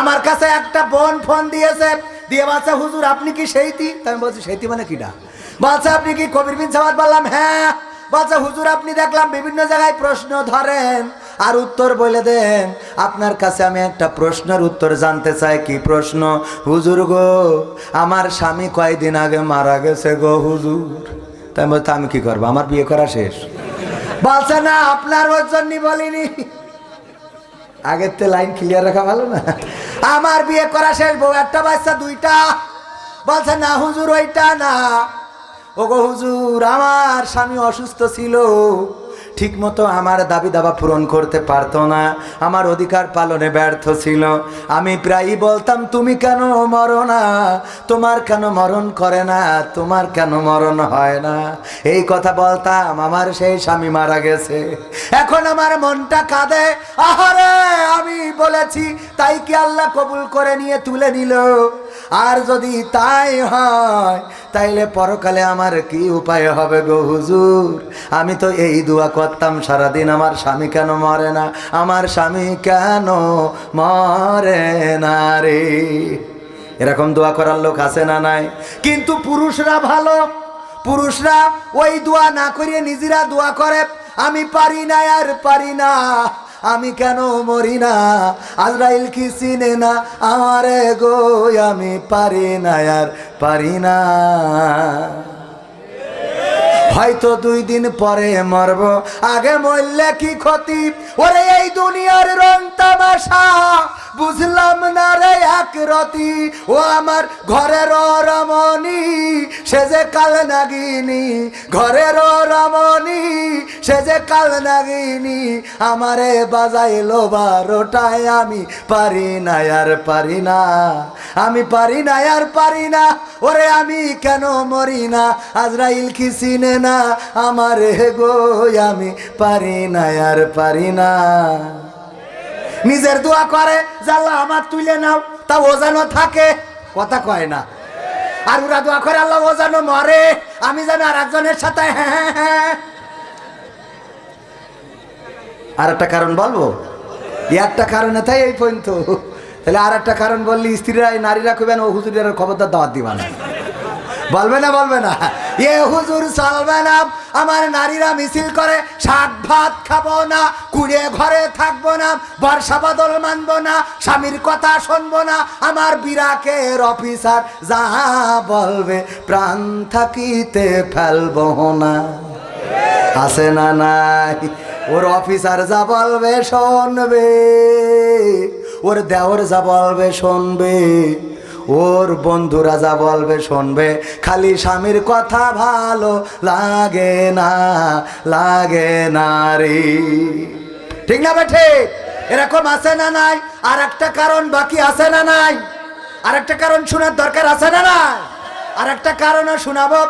আমার কাছে একটা বোন ফোন দিয়েছে। দিয়ে বাচ্চা হুজুর, আপনি কি সেইতি? আমি বলছি, সেইতি মানে কিটা বাচ্চা আপনি কি কবির বিন সামাদ বললাম হ্যাঁ। বাচ্চা হুজুর, আপনি দেখলাম বিভিন্ন জায়গায় প্রশ্ন ধরেন আর উত্তর বলে দেন। আপনার কাছে আমি একটা প্রশ্নের উত্তর জানতে চাই। কি প্রশ্ন? হুজুর গো, আমার স্বামী কয়দিন আগে মারা গেছে গো হুজুর। তাই বলতে আমি কি করব? আমার বিয়ে করা শেষ? বলছে, না, আপনার ওর জন্যই বলিনি। আগের তো লাইন ক্লিয়ার রাখা ভালো না? আমার বিয়ে করা শেষ, বউ একটা বাচ্চা, দুইটা। বলছে, না, হুজুর, ওইটা না। ওগো, হুজুর, আমার স্বামী অসুস্থ ছিল। ঠিক মতো আমার দাবি দাবা পূরণ করতে পারতো না। আমার অধিকার পালনে ব্যর্থ ছিল। আমি প্রায়ই বলতাম, তুমি কেন মরো না? তোমার কেন মরণ করে না? তোমার কেন মরণ হয় না? এই কথা বলতাম, আমার সেই স্বামী মারা গেছে। এখন আমার মনটা কাঁদে, আহারে, আমি বলেছি, তাই কি আল্লাহ কবুল করে নিয়ে তুলে নিল? আর যদি তাই হয়, তাইলে পরকালে আমার কি উপায় হবে গো হুজুর? আমি তো এই দোয়া করতাম সারাদিন, আমার স্বামী কেন মরে না? আমার স্বামী কেন মরে না রে? এরকম দোয়া করার লোক আছে না নাই? কিন্তু পুরুষরা ভালো। পুরুষরা ওই দোয়া না করিয়ে নিজেরা দোয়া করে, আমি পারি না আর পারি না। আমি কেন মরি না? আজরাইল কি চিনে না? আমারে গো, আমি পারি না, আর পারি না। হয়তো দুই দিন পরে মরব। আগে মরলে কি ক্ষতি? ওরে এই দুনিয়ার রং তামাশা। বুঝলাম না রে এক রতি, ও আমার ঘরের রমণী, সে যে কাল নাগিনী, ঘরের রমণী, সে যে কাল নাগিনী, আমারে বাজাইলো বারোটায় আমি পারি না, আর পারি না, আমি পারি না, আর পারি না, ওরে আমি কেন মরি না, আজরাইল কি চিনে না, আমার গো, আমি পারি না, আর পারি না। নিজের দোয়া করে জাল্লা আমার তুলে নাও, তা ও যেন থাকে। কথা কয় না। আর ওরা দোয়া করে, আল্লাহ ও যেন মরে। আমি যেন আর একজনের সাথে হ্যাঁ হ্যাঁ হ্যাঁ। আর একটা কারণ বলব? একটা কারণে তাই এই পর্যন্ত। তাহলে আর একটা কারণ বললি, স্ত্রীরা নারীরা কবেন ও হুজুরের খবরদার দাওয়াত দিবা না। বলবে না বলবে না। এ হুজুর চলবে না আমার নারীরা মিছিল করে শাক ভাত খাব না, কুড়ে ঘরে থাকব না, বর্ষা বাদল মানবো না, স্বামীর কথা শুনব না, আমার বিরাকের অফিসার যা বলবে, প্রাণ থাকিতে ফেলব না। আছে না নাই? ওর অফিসার যা বলবে, শুনবে। ওর দেওর যা বলবে, শুনবে। ওর বন্ধু রাজা বলবে, শুনবে, খালি স্বামীর কথা ভালো লাগে না লাগে না রে। ঠিক না বেঠে এরকম আছে না নাই? আর একটা কারণ বাকি আছে না নাই? আর একটা কারণ শোনার দরকার আছে না নাই? আর একটা কারণও শোনাবো।